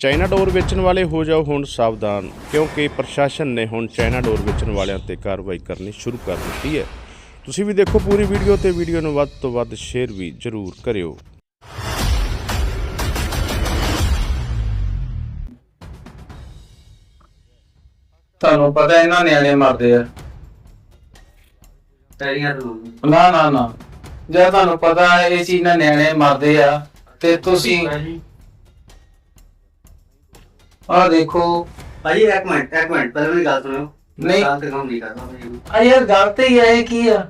China ਡੋਰ ਵੇਚਣ ਵਾਲੇ ਹੋ ਜਾਓ ਹੁਣ ਸਾਵਧਾਨ ਕਿਉਂਕਿ ਪ੍ਰਸ਼ਾਸਨ ਨੇ ਹੁਣ ਚਾਈਨਾ ਡੋਰ ਵੇਚਣ ਵਾਲਿਆਂ ਤੇ ਕਾਰਵਾਈ ਕਰਨੀ ਸ਼ੁਰੂ ਕਰ ਦਿੱਤੀ ਹੈ। ਤੁਸੀਂ ਵੀ ਦੇਖੋ ਪੂਰੀ ਵੀਡੀਓ ਤੇ ਵੀਡੀਓ ਨੂੰ ਵੱਧ ਤੋਂ ਵੱਧ ਸ਼ੇਅਰ ਵੀ ਜ਼ਰੂਰ ਕਰਿਓ। ਤੁਹਾਨੂੰ ਪਤਾ ਇਹਨਾਂ ਨਿਆਣੇ ਮਰਦੇ ਆ। ਤੋਂ ਨਾ ਨਾ ਨਾ। ਜੇ ਤੁਹਾਨੂੰ ਪਤਾ ਹੈ ਇਹ ਚੀਜ਼ ਨਾਲ ਨਿਆਣੇ ਮਰਦੇ ਆ ਤੇ ਤੁਸੀਂ ਆ ਦੇਖੋ। ਭਾਈ ਇੱਕ ਮਿੰਟ ਇੱਕ ਮਿੰਟ ਪਹਿਲਾਂ ਮੇਰੀ ਗੱਲ ਸੁਣੋ ਨਹੀਂ। ਗੱਲ ਤੇ ਕੰਮ ਨਹੀਂ ਕਰਦਾ ਭਾਈ। ਆ ਯਾਰ ਗਲਤ ਹੀ ਹੈ ਕੀ ਆ?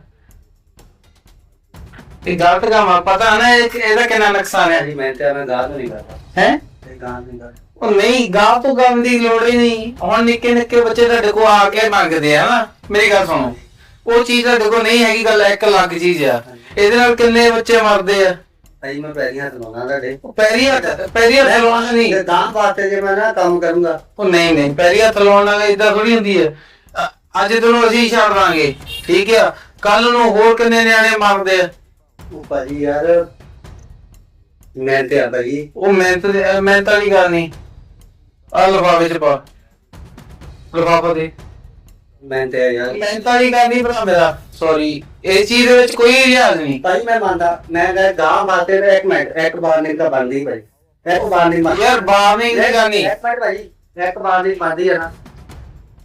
ਇਹ ਗਲਤ ਕੰਮ ਆ ਪਤਾ ਨਾ ਇਹ- ਇਹਦਾ ਕਿੰਨਾ ਨੁਕਸਾਨ ਹੈ? ਜੀ ਮੈਂ ਤੇ ਮੈਂ ਗੱਲ ਨਹੀਂ ਕਰਦਾ। ਹੈ? ਤੇ ਗੱਲ ਨਹੀਂ ਕਰਦਾ। ਉਹ ਨਹੀਂ ਗਾਹ ਤੋਂ ਕਰਨ ਦੀ ਲੋੜ ਹੀ ਨਹੀਂ। ਹੁਣ ਨਿੱਕੇ ਨਿੱਕੇ ਬੱਚੇ ਤੁਹਾਡੇ ਕੋਲ ਆ ਕੇ ਮੰਗਦੇ ਆ ਨਾ ਮੇਰੀ ਗੱਲ ਸੁਣੋ। ਉਹ ਚੀਜ਼ ਤੁਹਾਡੇ ਕੋਲ ਨਹੀਂ ਹੈਗੀ ਗੱਲ ਇੱਕ ਲੱਖ ਚੀਜ਼ ਆ। ਇਹਦੇ ਨਾਲ ਕਿੰਨੇ ਬੱਚੇ ਮਰਦੇ ਆ? ਭਾਈ ਮੈਂ ਪੈਰੀਆਂ ਤੋਂ ਲਾਉਣਾ ਤੁਹਾਡੇ। ਉਹ ਪੈਰੀ ਹੱਥ ਪੈਰੀ ਹੱਥ ਲਾਉਣਾ ਨਹੀਂ। ਤੇ ਗਾਂ ਵਾਸਤੇ ਜੇ ਮੈਂ ਨਾ ਕੰਮ ਕਰੂੰਗਾ। ਉਹ ਨਹੀਂ ਨਹੀਂ ਪੈਰੀ ਹੱਥ ਲਾਉਣ ਨਾਲ ਇਦਾਂ ਥੋੜੀ ਹੁੰਦੀ ਹੈ। ਅ- ਅੱਜ ਤੈਨੂੰ ਅਸੀਂ ਛੱਡ ਦਾਂਗੇ ਠੀਕ ਆ? ਕੱਲ ਨੂੰ ਹੋਰ ਕਿੰਨੇ ਨਿਆਣੇ ਮਰਦੇ ਆ? ਉਹ ਭਾਈ ਯਾਰ ਮੈਂ ਤੇ ਆ ਭਾਈ। ਉਹ ਮਿਹਨਤ ਦੇ- ਮਿਹਨਤ ਵਾਲੀ ਗੱਲ ਨਹੀਂ। ਆ ਲਫਾਵੇ ਚ ਪਾ। ਲਫਾਫਾ ਦੇ। ਮੈਂ ਤੇ ਯਾਰ। ਮਿਹਨਤ ਵਾਲੀ ਗੱਲ ਨਹੀਂ ਭਰਾ ਮੇਰਾ ਸੌਰੀ ਇਸ ਚੀਜ਼ ਦੇ ਵਿੱਚ ਕੋਈ ਰਿਆਜ਼ ਨਹੀਂ। ਭਾਈ ਮੈਂ ਮੰਨਦਾ। ਮੈਂ ਕਿਹਾ ਗਾਂ ਵਾਸਤੇ ਤਾਂ ਇੱਕ ਮਿੰਟ ਇੱਕ ਵਾਰ ਨਹੀਂ ਤਾਂ ਬਣਦੀ ਭਾਈ। ਇੱਕ ਵਾਰ ਨਹੀਂ ਬਣਦੀ ਯਾਰ ਬਾਰਨਿੰਗ ਨਹੀਂ ਇੱਕ ਮਿੰਟ ਭਾਈ ਇੱਕ ਵਾਰ ਨਹੀਂ ਬਣਦੀ ਹੈ ਨਾ।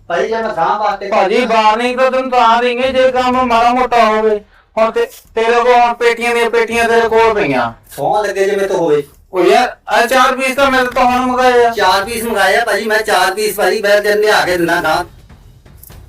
ਭਾਈ ਜੇ ਮੈਂ ਗਾਂ ਵਾਸਤੇ ਭਾਜੀ ਬਾਰਨਿੰਗ ਤਾਂ ਤੈਨੂੰ ਤਾਂ ਦੇਂਗੇ ਜੇ ਕੰਮ ਮਾੜਾ ਮੋਟਾ ਹੋਵੇ। ਹੁਣ ਤੇ ਤੇਰੇ ਕੋਲ ਹੁਣ ਪੇਟੀਆਂ ਦੀਆਂ ਪੇਟੀਆਂ ਤੇਰੇ ਕੋਲ ਪਈਆਂ। ਸੌਂ ਲੱਗੇ ਜੇ ਮੈਂ ਤਾਂ ਹੋਵੇ। ਉਹ ਯਾਰ ਆ ਚਾਰ ਪੀਸ ਤਾਂ ਮੈਂ ਤਾਂ ਹੁਣ ਮੰਗਾਏ ਆ। ਚਾਰ ਪੀਸ ਮੰਗਾਇਆ ਭਾਜੀ ਮੈਂ ਚਾਰ ਪੀਸ ਭਾਜੀ ਮੈਂ ਜਨ ਲਿਆ ਕੇ ਦਿੰਦਾ ਗਾਂ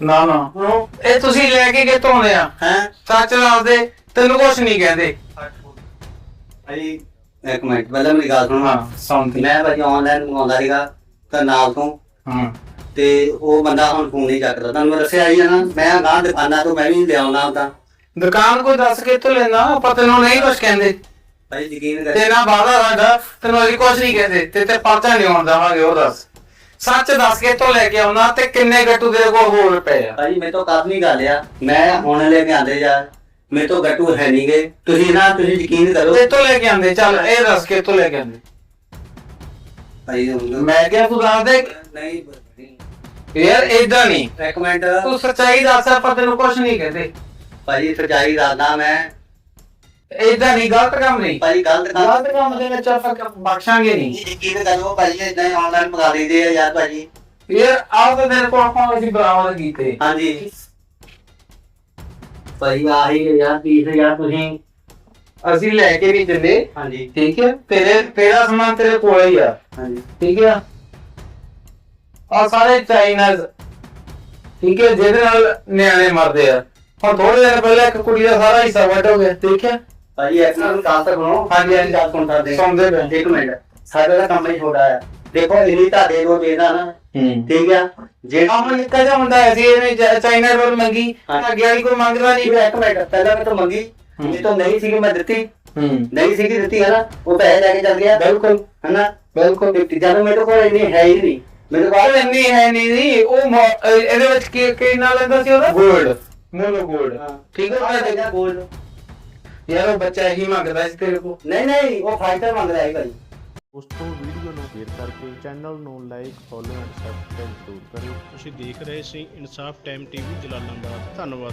ਨਾ ਨਾ। ਇਹ ਤੁਸੀਂ ਲੈ ਕੇ ਕਿੱਥੋਂ ਆਉਂਦੇ ਆ? ਹੈ? ਸੱਚ ਦੱਸਦੇ ਤੈਨੂੰ ਕੁਛ ਨਹੀਂ ਕਹਿੰਦੇ। ਇੱਕ ਮਿੰਟ ਪਹਿਲਾਂ ਮੇਰੀ ਗੱਲ ਸੁਣੋ। ਹਾਂ ਸੌਂਦੀ ਮੈਂ ਭਾਜੀ ਆਨਲਾਈਨ ਮੰਗਾਉਂਦਾ ਸੀਗਾ ਕਰਨਾਲ ਤੋਂ। ਹਾਂ। ਤੇ ਉਹ ਬੰਦਾ ਹੁਣ ਫੋਨ ਨਹੀਂ ਚੱਕਦਾ। ਤੁਹਾਨੂੰ ਮੈਂ ਦੱਸਿਆ ਹੀ ਆ ਨਾ ਮੈਂ ਗਾਂ ਦੁਕਾਨਾਂ ਤੋਂ ਮੈਂ ਵੀ ਲਿਆਉਣਾ ਹੁੰਦਾ ਦੁਕਾਨ ਕੋਈ ਦੱਸ ਕੇ ਇੱਥੋਂ ਲੈਣਾ ਆਪਾਂ ਤੈਨੂੰ ਨਹੀਂ ਕੁਛ ਕਹਿੰਦੇ। ਭਾਈ ਯਕੀਨ ਕਰ ਤੇਰਾ ਵਾਦਾ ਸਾਡਾ ਤੈਨੂੰ ਅਸੀਂ ਕੁਛ ਨਹੀਂ ਕਹਿੰਦੇ। ਤੇ ਤੇ ਪਰਚਾ ਨਹੀਂ ਆਉਣ ਦੇਵਾਂਗੇ ਉਹ ਦੱਸ। ਸੱਚ ਦੱਸ ਕੇ ਇੱਥੋਂ ਲੈ ਕੇ ਆਉਣਾ ਤੇ ਕਿੰਨੇ ਗੱਟੂ ਤੇਰੇ ਕੋਲ ਹੋਰ ਪਏ ਆ? ਭਾਜੀ ਮੇਰੇ ਤੋਂ ਨਹੀਂ ਗੱਲ ਆ। ਮੈਂ ਹੁਣ ਲੈ ਕੇ ਆਂਦੇ ਯਾਰ ਮੇਰੇ ਤੋਂ ਗੱਟੂ ਹੈ ਨਹੀਂਗੇ ਤੁਸੀਂ ਨਾ ਤੁਸੀਂ ਯਕੀਨ ਕਰੋ। ਤੇ ਇੱਥੋਂ ਲੈ ਕੇ ਆਂਦੇ ਚੱਲ ਇਹ ਦੱਸ ਕੇ ਇੱਥੋਂ ਲੈ ਕੇ ਆਂਦੇ ਭਾਈ ਮੈਂ ਕਿਹਾ ਤੂੰ ਦੱਸ ਦੇ। ਨਹੀਂ ਯਾਰ ਏਦਾਂ ਨਹੀਂ ਇੱਕ ਮਿੰਟ। ਤੂੰ ਸੱਚਾਈ ਦੱਸ ਆਪਾਂ ਤੈਨੂੰ ਕੁਛ ਨਹੀਂ ਕਹਿੰਦੇ। ਭਾਜੀ ਸੱਚਾਈ ਦੱਸਦਾ ਮੈਂ। ਏਦਾਂ ਨਹੀਂ ਗਲਤ ਕੰਮ ਨਹੀਂ। ਭਾਜੀ ਗਲਤ ਕੰਮ ਗਲਤ ਕੰਮ ਦੇ ਵਿੱਚ ਆਪਾਂ ਕ- ਬਖਸ਼ਾਂਗੇ ਨਹੀਂ। ਯਕੀਨ ਕਰੋ ਭਾਜੀ ਇਦਾਂ ਆਨਲਾਈਨ ਮੰਗਾ ਲਈਦੇ ਆ ਯਾਰ ਭਾਜੀ। ਯਾਰ ਆਹ ਤਾਂ ਤੇਰੇ ਕੋਲ ਆਪਾਂ ਅਸੀਂ ਬਰਾਬਰ ਕੀਤੇ। ਹਾਂਜੀ। ਭਾਜੀ ਆਹੀ ਹੈ ਯਾਰ 20000 ਤੁਸੀਂ ਅਸੀਂ ਲੈ ਕੇ ਨਹੀਂ ਦਿੰਦੇ। ਹਾਂਜੀ। ਠੀਕ ਹੈ ਤੇਰੇ ਤੇਰਾ ਸਮਾਨ ਤੇਰੇ ਕੋਲ ਹੀ ਆ। ਹਾਂਜੀ। ਠੀਕ ਹੈ। ਆ ਸਾਰੇ ਚਾਈਨਾਜ਼ ਠੀਕ ਹੈ ਜਿਹਦੇ ਨਾਲ ਨਿਆਣੇ ਮਰਦੇ ਆ। ਹੁਣ ਥੋੜੇ ਦਿਨ ਪਹਿਲਾਂ ਇੱਕ ਕੁੜੀ ਦਾ ਸਾਰਾ ਹਿੱਸਾ ਵੱਟ ਹੋ ਗਿਆ। ਠੀਕ ਹੈ। ਭਾਜੀ ਇੱਕ ਮਿੰਟ ਗੱਲ ਤਾਂ ਸੁਣੋ ਹਾਂਜੀ, ਹਾਂਜੀ। ਗੱਲ ਸੁਣ ਸਕਦੇ ਸੁਣਦੇ ਪਏ ਇੱਕ ਮਿੰਟ। ਸਾਡਾ ਤਾਂ ਕੰਮ ਹੀ ਛੋਟਾ ਆ ਦੇਖੋ ਇਨੀ ਤੁਹਾਡੇ ਕੋਲ ਦੇਦਾ ਨਾ ਹੂੰ। ਠੀਕ ਆ? ਜੇ ਆਮ ਨਿੱਕਾ ਜਿਹਾ ਮੁੰਡਾ ਹੈ ਸੀ ਇਹਨੇ ਚਾਈਨਾ ਡੋਰ ਮੰਗੀ। ਹਾਂ। ਅੱਗੇ ਵਾਲੀ ਕੋਈ ਮੰਗਦਾ ਨਹੀਂ। ਇੱਕ ਮਿੰਟ। ਪਹਿਲਾਂ ਮੈਂ ਤਾਂ ਮੰਗੀ। ਹੂੰ। ਜੇ ਤੋਂ ਨਹੀਂ ਸੀਗੀ ਮੈਂ ਦਿੱਤੀ। ਹੂੰ। ਨਹੀਂ ਸੀਗੀ ਦਿੱਤੀ ਹੈ ਨਾ ਉਹ ਪੈਸੇ ਲੈ ਕੇ ਚੱਲ ਗਿਆ। ਬਿਲਕੁਲ। ਹਨਾ? ਬਿਲਕੁਲ। ਦਿੱਤੀ ਜਦੋਂ ਮੇਰੇ ਕੋਲ ਇੰਨੀ ਹੈ ਹੀ ਨਹੀਂ। ਮੇਰੇ ਕੋਲ ਇੰਨੀ ਹੈ ਨਹੀਂ ਜੀ। ਉਹ ਇਹਦੇ ਵਿੱਚ ਕੀ ਕੀ ਨਾਲ ਲੈਂਦਾ ਸੀ ਉਹਦਾ? ਗੋਲਡ ਮੋਨੋ ਗੋਲਡ ਠੀਕ ਹੈ ਬੋਲ ਯਾਰ ਉਹ ਬੱਚਾ ਇਹੀ ਮੰਗਦਾ ਸੀ ਤੇਰੇ ਕੋਲ। ਨਹੀਂ ਨਹੀਂ ਉਹ ਫਾਈਟਰ ਮੰਗ ਰਿਹਾ ਹੈ ਭਾਈ। ਉਸ ਤੋਂ ਵੀਡੀਓ ਨੂੰ ਸ਼ੇਅਰ ਕਰਕੇ ਚੈਨਲ ਨੂੰ ਲਾਈਕ ਫੋਲੋ ਐਂਡ ਸਬਸਕ੍ਰਾਈਬ ਜ਼ਰੂਰ ਕਰਿਓ। ਤੁਸੀਂ ਦੇਖ ਰਹੇ ਸੀ ਇਨਸਾਫ ਟਾਈਮ ਟੀਵੀ ਜਲਾਲਾਬਾਦ। ਧੰਨਵਾਦ